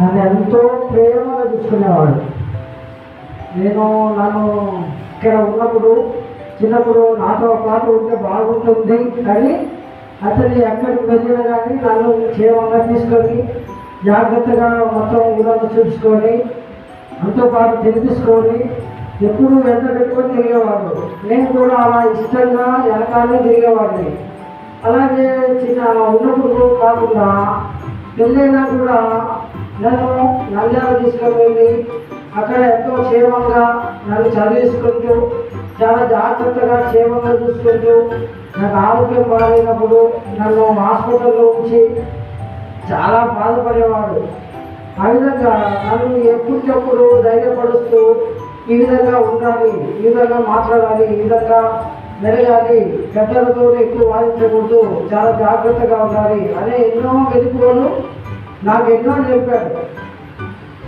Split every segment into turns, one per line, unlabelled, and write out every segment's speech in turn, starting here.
నన్ను ఎంతో ప్రేమగా చూసుకునేవాడు నేను నన్ను ఇక్కడ ఉన్నప్పుడు చిన్నప్పుడు నాతో పాటు ఉంటే బాగుంటుంది కానీ అతను ఎక్కడికి వెళ్ళినా కానీ నన్ను క్షేమంగా తీసుకొని జాగ్రత్తగా మొత్తం ఊరంతా చూసుకొని అంతో పాటు తినిపించుకొని ఎప్పుడు వెంట పెట్టుకొని తిరిగేవాడు. నేను కూడా అలా ఇష్టంగా వెనకాలే తిరిగేవాడిని. అలాగే చిన్న ఉన్నప్పుడు కాకుండా పెళ్ళైనా కూడా నన్ను నంద్యాల తీసుకొని వెళ్ళి అక్కడ ఎంతో క్షేమంగా నన్ను చదివించుకుంటూ చాలా జాగ్రత్తగా క్షేమంగా చూసుకుంటూ నాకు ఆరోగ్యం బాగాలేనప్పుడు నన్ను హాస్పిటల్లో ఉంచి చాలా బాధపడేవాడు. ఆ విధంగా నన్ను ఎప్పటికప్పుడు ధైర్యపరుస్తూ ఈ విధంగా ఉండాలి ఈ విధంగా మాట్లాడాలి ఈ విధంగా మెరగాలి. పెద్దలతో ఎక్కువ వాదించకూడదు. చాలా జాగ్రత్తగా ఉండాలి. అనే ఎన్నో వెతుకులు నాకు ఎన్నో చెప్పాడు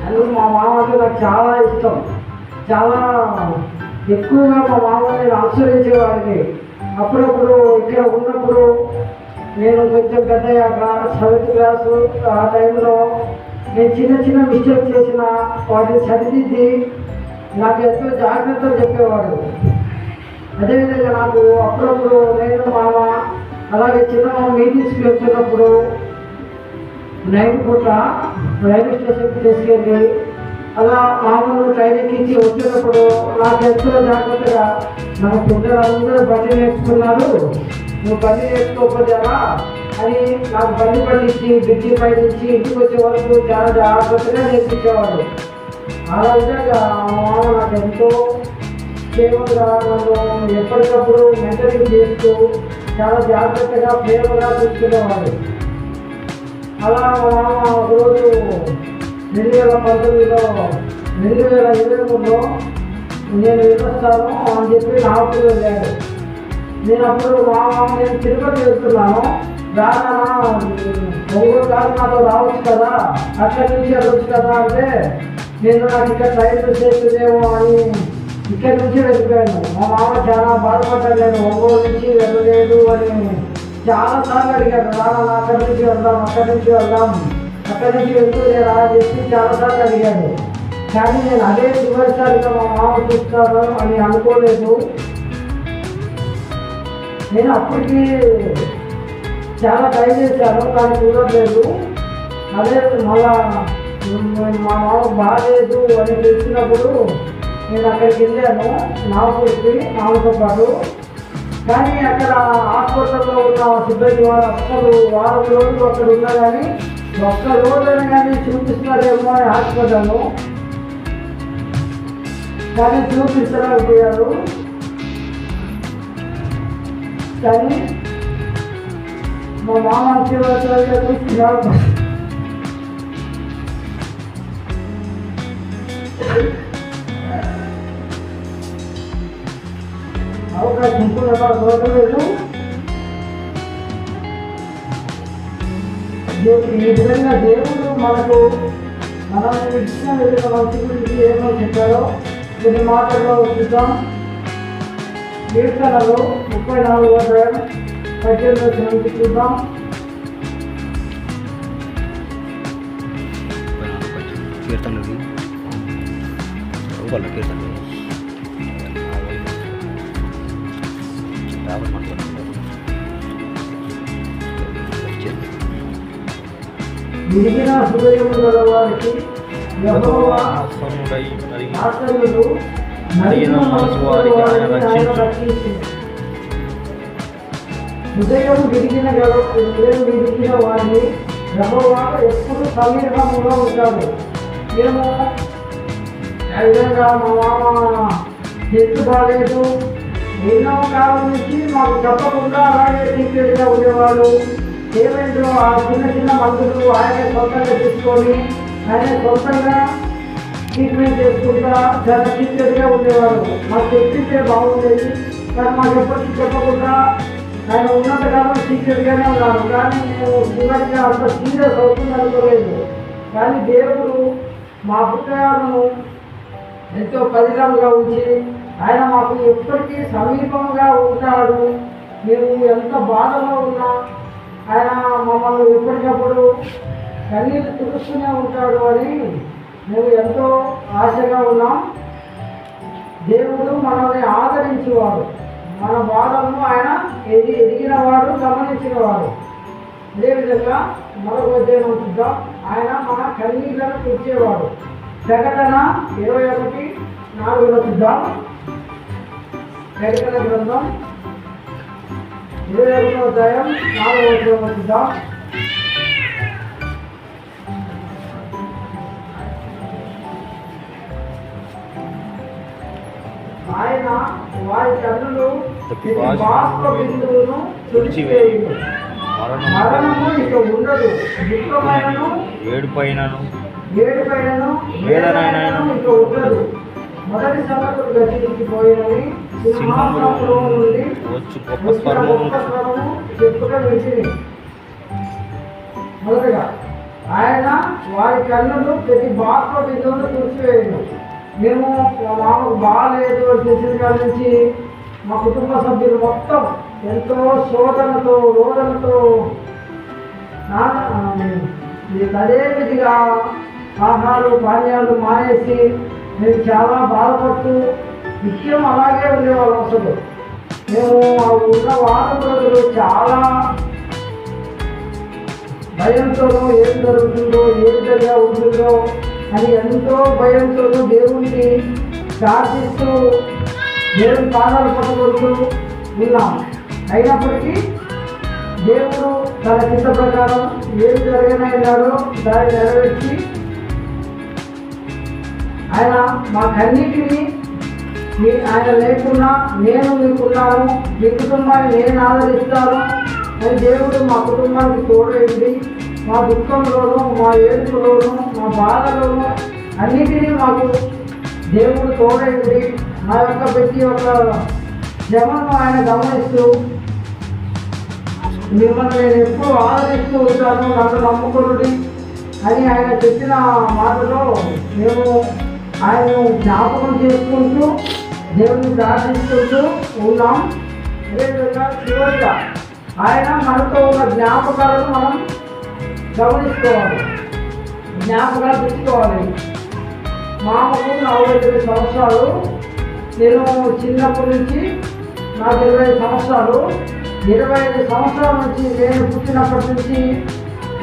అందుకు మా మామ అంటే నాకు చాలా ఇష్టం. చాలా ఎక్కువగా మా మామని నేను అప్పుడప్పుడు ఇక్కడ ఉన్నప్పుడు నేను కొంచెం పెద్దయ్యాక సెవెంత్ క్లాసు ఆ టైంలో నేను చిన్న చిన్న మిస్టేక్ చేసిన వాటిని సరిదిద్ది నాకు ఎంతో జాగ్రత్తలు చెప్పేవాడు. అదేవిధంగా నాకు అప్పుడప్పుడు నేను మామ అలాగే చిన్న మీటింగ్స్కి వెళ్తున్నప్పుడు నైట్ పూట రైల్వే స్టేషన్కి తీసుకెళ్ళి అలా మామూలు ట్రైన్ ఎక్కించి వచ్చేటప్పుడు నాకు ఎంతో జాగ్రత్తగా మన పిల్లలందరూ బండి నేర్చుకున్నారు. నువ్వు బండి నేర్చుకోకపోతే ఎలా? అని నాకు బండి పట్టించి బ్రిడ్జి పై నుంచి ఇంటికి వచ్చే వరకు చాలా జాగ్రత్తగా నేర్పించేవాడు అలా విధంగా మా మామ నాకు ఎంతో ప్రేమగా నన్ను ఎప్పటికప్పుడు మెంటరింగ్ చేస్తూ చాలా జాగ్రత్తగా ప్రేమగా చూసుకునేవాడు అలా మామ ఒకరోజు రెండు వేల పంతొమ్మిదిలో రెండు వేల ఇరవై మూడులో నేను వెళ్ళొస్తాను అని చెప్పి నాకు వెళ్ళాడు నేను అప్పుడు మా మామ నేను తిరుపతి వెళ్తున్నాను. రానా ఒంగోలు కాదు నాతో రావచ్చు కదా? అక్కడి నుంచి వెళ్ళొచ్చు కదా అంటే నేను నాకు ఇక్కడ ట్రైన్ చేస్తుందేమో అని ఇక్కడి నుంచి వెళ్ళిపోయాను. మా మామ చాలా బాధపడ్డాడు నేను ఒంగోలు నుంచి వెళ్ళలేదు అని. చాలా సార్లు అడిగాడు రానా అక్కడి నుంచి వెళ్దాం అక్కడి నుంచి వెళ్దాం అక్కడి నుంచి వెళ్తూ నేను రా అని చెప్పి చాలా సార్లు అడిగాడు కానీ నేను అదే చివరిసారిగా మా మామ చూస్తాను అని అనుకోలేదు. నేను అప్పటికి చాలా ట్రై చేశాను కానీ చూడట్లేదు అదే మళ్ళా మా మామ బాగాలేదు అని తెలిసినప్పుడు నేను అక్కడికి వెళ్ళాను నాగపూర్కి మామతో పాటు కానీ అక్కడ హాస్పిటల్లో ఉన్న సిబ్బంది వారు అసలు వారం రోజులు అక్కడ ఉన్నా కానీ ఒక్క రోజైనా కానీ చూపిస్తారేమో అని హాస్పిటల్ కానీ చూపించలేకపోయారు. కానీ మా మామ శివరాత్రి చూస్తున్నారు. అవకాశం కూడా దొరకలేదు దే- ఈ విధంగా దేవుడు మనకు మనం ఇచ్చిన విధంగా మంచి గురించి ఏమో చెప్పారో కొన్ని మాటల్లో చూద్దాం. కీర్తనలు ముప్పై నాలుగు అధ్యాయం పద్దెనిమిది నుంచి చూద్దాం.
కీర్తనలు. కీర్తనలు.
నలిగిన మనసు వారికి ఆయన రక్షించును. హృదయం విరిగిన గల హృదయం విరిగిన వారిని యెహోవా ఎప్పుడు సమీపంగా ఉంటాడు మేము ఆ విధంగా మా మామ హెల్త్ బాగాలేదు ఎన్నో కాలం నుంచి మాకు చెప్పకుండా అలాగే టీచర్గా ఉండేవాళ్ళు పేమెంట్లు ఆ చిన్న చిన్న మందులు ఆయనే సొంతంగా తీసుకొని ఆయన సొంతంగా ట్రీట్మెంట్ చేసుకుంటా చాలా టీచర్గా ఉండేవారు మాకు చెప్పింటే బాగుండేది కానీ మాకు ఎప్పటికీ చెప్పకుండా ఆయన ఉన్నంత కాలం టీచర్గానే ఉన్నారు కానీ మేము చివరిగా అంత సీరియస్ అవుతుంది అనుకోలేదు. కానీ దేవుడు మా పుస్తకాలను ఎంతో పరిణామంగా ఉంచి ఆయన మాకు ఎప్పటికీ సమీపంగా ఉంటాడు. మేము ఎంత బాధలో ఉన్నా ఆయన మమ్మల్ని ఎప్పటికప్పుడు కన్నీళ్ళు తుడుస్తూనే ఉంటాడు అని మేము ఎంతో ఆశగా ఉన్నాం. దేవుడు మనల్ని ఆదరించేవాడు. మన బాధలను ఆయన ఎది ఎదిగినవాడు గమనించినవాడు. అదేవిధంగా మరొక ఉద్యోగం చూద్దాం. ఆయన మన కన్నీళ్ళను తుడిచేవాడు. ప్రకటన ఇరవై ఒకటి నాలుగులో చూద్దాం. ప్రకటన గ్రంథం ఇరవై ఒకటో అధ్యాయం నాలుగవ వచనం చూద్దాం ఆయన వారి కన్నులు బాష్ప బిందువును తుడిచివేయును. మరణము ఇక ఉండదు. దుఃఖమైనను
ఏడుపైనను
ఏడుపైనను
వేదనైనను
ఇక ఉండదు. మొదటి నుండి
వచ్చు గొప్ప స్వరము
చెప్పుట మొదటగా ఆయన వారి కన్నులు ప్రతి బాష్ప బిందువును తుడిచివేయను మేము మా మామకు బాగాలేదు అని తెలిసిన కాడి నుంచి మా కుటుంబ సభ్యులు మొత్తం ఎంతో శోధనతో రోదనతో అదే విధిగా ఆహారాలు పానీయాలు మానేసి నేను చాలా బాధపడుతూ నిత్యం అలాగే ఉండేవాళ్ళం అసలు. మేము ఆ ఉన్న వారం రోజులు చాలా భయంతోనూ ఏం జరుగుతుందో ఏం జరిగా ఉంటుందో అని ఎంతో భయంతోనూ దేవుడిని ప్రార్థిస్తూ దేవుని పాదాలు పట్టుకుంటూ ఉన్నాం. అయినప్పటికీ దేవుడు తన చిత్త ప్రకారం ఏం జరగనైనాడో దాన్ని నెరవేర్చి ఆయన మాకన్నిటిని మీ ఆయన లేకున్నా నేను మీకున్నాను మీ కుటుంబాన్ని నేను ఆదరిస్తాను. అని దేవుడు మా కుటుంబానికి తోడైంది మా దుఃఖంలోనూ మా ఏడుపులోనూ మా బాధలోనూ అన్నిటినీ మాకు దేవుడు తోడైంది మా యొక్క ప్రతి ఒక్క జమను ఆయన గమనిస్తూ మిమ్మల్ని నేను ఎప్పుడు ఆదరిస్తూ ఉంటాను నన్ను నమ్ముకునుడి అని ఆయన చెప్పిన మాటలో మేము ఆయన జ్ఞాపకం చేసుకుంటూ దేవుని ప్రార్థించుకుంటూ ఉన్నాం. అదేవిధంగా చివరిగా ఆయన మనతో ఉన్న జ్ఞాపకాలను మనం గమనించుకోవాలి. జ్ఞాపకాలు తెచ్చుకోవాలి మామకు నలభై తొమ్మిది సంవత్సరాలు నేను చిన్నప్పటి నుంచి నాకు ఇరవై ఐదు సంవత్సరాలు. ఇరవై ఐదు సంవత్సరాల నుంచి నేను పుట్టినప్పటి నుంచి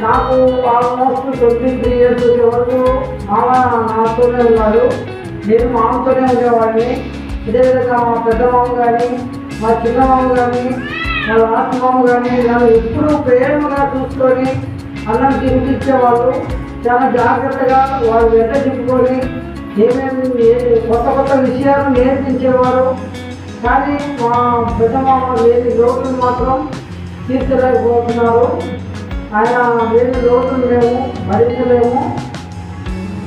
నాకు ఆల్మోస్ట్ ట్వంటీ త్రీ ఇయర్స్ వచ్చే వరకు మామ నాతోనే ఉన్నారు. నేను మామతోనే ఉండేవాడిని. ఇదేవిధంగా మా పెద్ద మామ కానీ మా చిన్న మామ కానీ మా లాస్ట్ మామ కానీ నన్ను ఎప్పుడూ ప్రేమగా చూసుకొని అన్నం తినిపించేవాళ్ళు. చాలా జాగ్రత్తగా వాళ్ళు వెంట తిప్పుకొని ఏమేమి కొత్త కొత్త విషయాలు నేర్పించేవారు. కానీ మా పెద్ద మామ లేని లోటును మాత్రం తీర్చలేకపోతున్నారు. ఆయన లేని లోటును మేము భరించలేము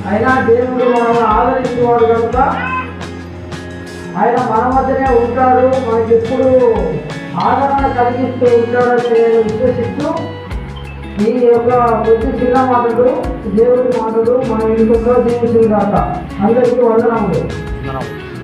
అయినా దేవుడు మనల్ని ఆదరించేవాడు కనుక ఆయన మన మధ్యనే ఉంటాడు. మనకి ఎప్పుడు ఆదరణ కలిగిస్తూ ఉంటాడని నేను విశ్వసిస్తూ ఈ యొక్క కొద్ది చిన్న మాటలు దేవుడి మాటలు మన ఇంట్లో జీవించిన దాకా అందరికీ వందనములు